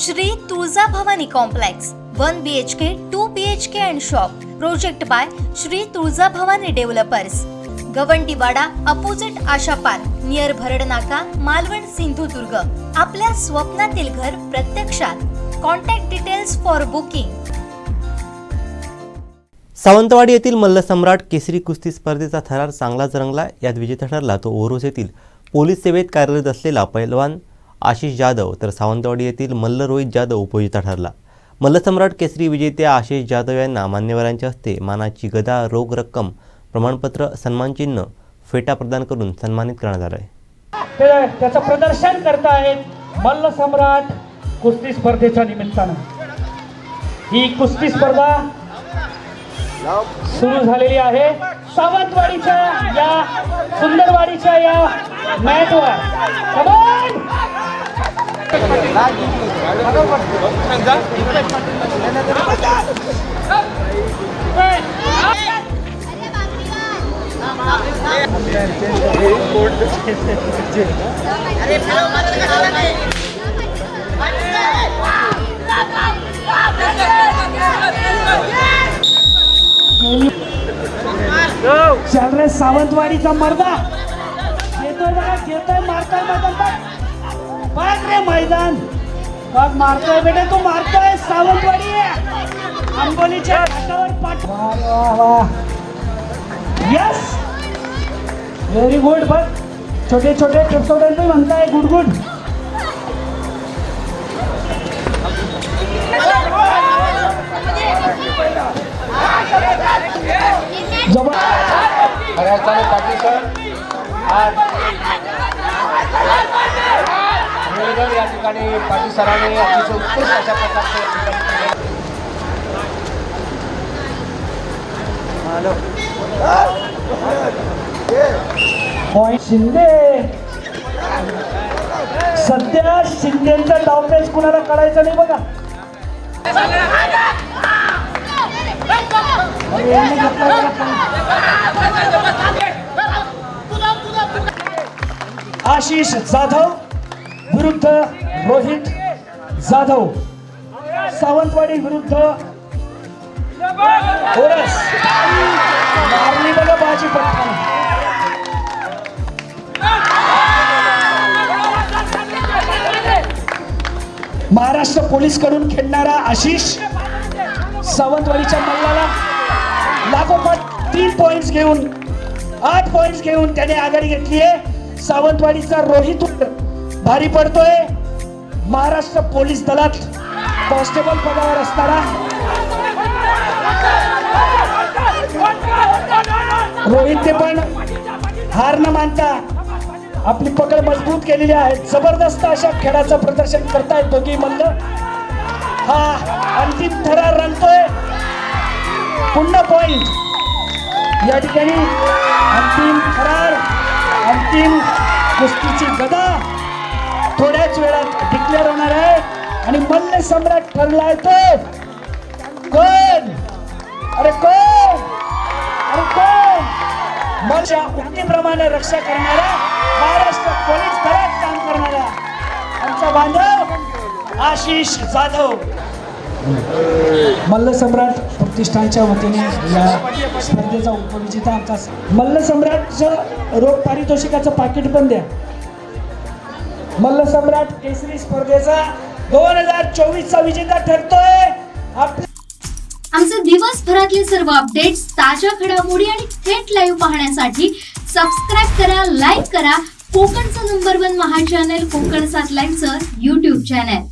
Shri Tuljabhavani complex one B H K two B H K and shop project by Shri Tuljabhavani developers Gavandiwada opposite Asha park near Bharad Naka Malvan Sindhudurg. आपल्या स्वप्नातील घर प्रत्यक्षात. Contact details for booking Sawantwadi येथील मल्लसम्राट केसरी कुस्ती स्पर्धेचा थरार चांगलाच रंगला. यात विजेता ठरला तो ओरोस येथील पोलीस सेवेत कार्यरत असलेला पैलवान आशिष जाधव तर सावंतवाडी येथील मल्ल रोहित जाधव उपविजेता ठरला. मल्लसम्राट केसरी विजेत्या आशिष जाधव यांना मान्यवरांच्या हस्ते मानाची गदा रोग रक्कम प्रमाणपत्र सन्मानचिन्ह फेटा प्रदान करून सन्मानित करण्यात आलं आहे त्याचं प्रदर्शन करतायत मल्ल सम्राट कुस्ती स्पर्धेच्या निमित्तानं. ही कुस्ती स्पर्धा सुरू झालेली आहे. सावंतवाडीच्या या सुंदरवाडीच्या या मॅचवर. सावंतवाडीचा मर्दा. घेतोय बघा घेतोय मारताय मैदान मैदान. बघ मारतोय बेटे तू मारतोय सावंतवाडी. आंबोलीच्या पाठ यस व्हेरी गुड बघ. छोटे छोटे तुम्ही म्हणताय गुड गुड. जबर हरियाणाचे पाकिस्तान रेल्वे या ठिकाणी अतिशय उत्कृष्ट अशा प्रकारचे शिंदे. सध्या शिंदेचा डावपेच कुणाला काढायचा नाही बघा. आशिष जाधव. विरुद्ध रोहित जाधव. सावंतवाडी विरुद्ध ओरस. मारली बघा बाजी पठाण महाराष्ट्र पोलीसकडून खेळणारा आशिष सावंतवाडीच्या मल्लाला लागोपाठ तीन पॉइंट्स घेऊन आठ पॉइंट्स घेऊन त्याने आघाडी घेतली आहे सावंतवाडीचा रोहित भारी पडतोय. महाराष्ट्र पोलीस दलात कॉन्स्टेबल पदावर असणारा रोहित ते पण हार न मानता आपली पकड मजबूत केलेली आहे. जबरदस्त अशा खेळाचं प्रदर्शन करतायत दोघी मल्ल हा अंतिम थरार रंगतोय. पुन्हा पॉइंट या ठिकाणी अंतिम थरार अंतिम कुस्तीची गदा. डिक्लेअर होणार आहे आणि मल्ल सम्राट ठरलाय तो. कोण? अरे कोण? अरे कोण? मलच्या उक्तीप्रमाणे रक्षा करणारा महाराष्ट्र पोलीस दलात काम करणारा. आमचा बांधव आशिष जाधव. मल्ल सम्राट प्रतिष्ठानच्या वतीने या स्पर्धेचा उपविजेता आमचा मल्ल सम्राटचं रोख पारितोषिकाचं पाकिट पण द्या. मल्लसम्राट केसरी स्पर्धेचा दोन हजार चोवीसचा विजेता ठरतोय. आमचे दिवसभरातले सर्व अपडेट्स ताज्या घडामोडी आणि थेट लाईव्ह पाहण्यासाठी सबस्क्राईब करा लाईक करा. कोकणचं नंबर वन महा चॅनल कोकण सात लाईव्हचं युट्यूब चॅनल